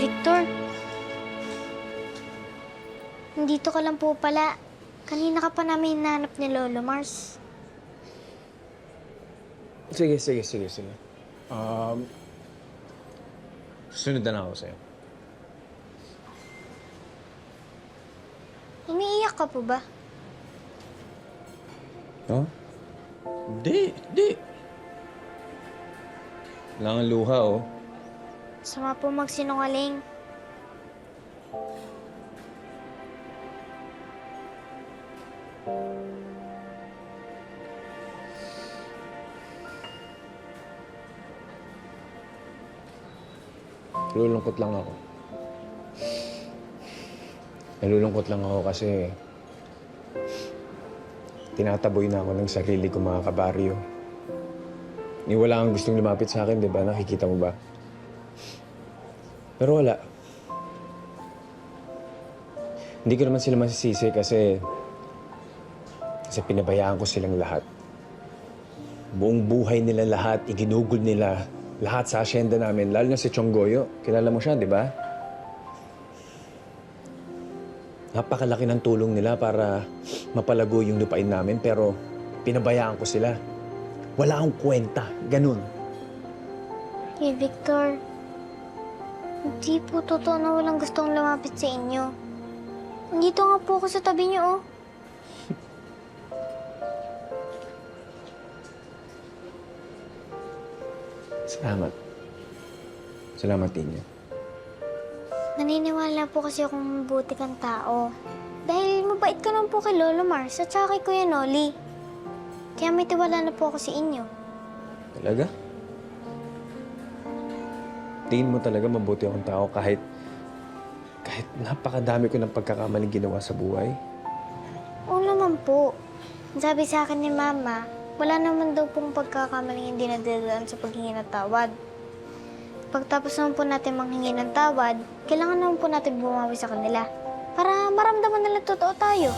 Victor. Nandito ka lang po pala. Kanina ka pa namin hinahanap ni Lolo Mars. Sige, sige, sige, sige. Um, sunod na ako sa'yo. Umiiyak ka po ba? No? Di, di. Wala luha, oh. Sama po magsinungaling. Nalulungkot lang ako. Nalulungkot lang ako kasi tinataboy na ako ng sarili ko mga kabaryo. Ni wala kang gustong lumapit sa akin, di ba? Nakikita mo ba? Pero wala. Hindi ko naman sila masisisi kasi kasi pinabayaan ko silang lahat. Buong buhay nila lahat, iginugol nila lahat sa asyenda namin, lalo na si Chonggoyo. Kilala mo siya, di ba? Napakalaki ng tulong nila para mapalago yung lupain namin, pero pinabayaan ko sila. Wala akong kwenta. Ganun. Eh, Victor. Hindi po totoo na walang gustong lumapit sa inyo. Nandito nga po ako sa tabi niyo, oh. Salamat. Salamat din niya. Naniniwala po kasi akong mabuti kang tao. Dahil mabait ka naman po kay Lolo Mars at saka kay Kuya Noli. Kaya may tiwala na po ako sa inyo. Talaga? Tingin mo talaga mabuti akong tao kahit kahit napakadami ko ng pagkakamaling ginawa sa buhay? Oo naman po. Sabi sa akin ni Mama, wala naman daw pong pagkakamaling hindi nadadaan sa paghingi ng tawad. Pagtapos naman po natin manghingi ng tawad, kailangan naman po natin bumawi sa kanila. Para maramdaman nila totoo tayo.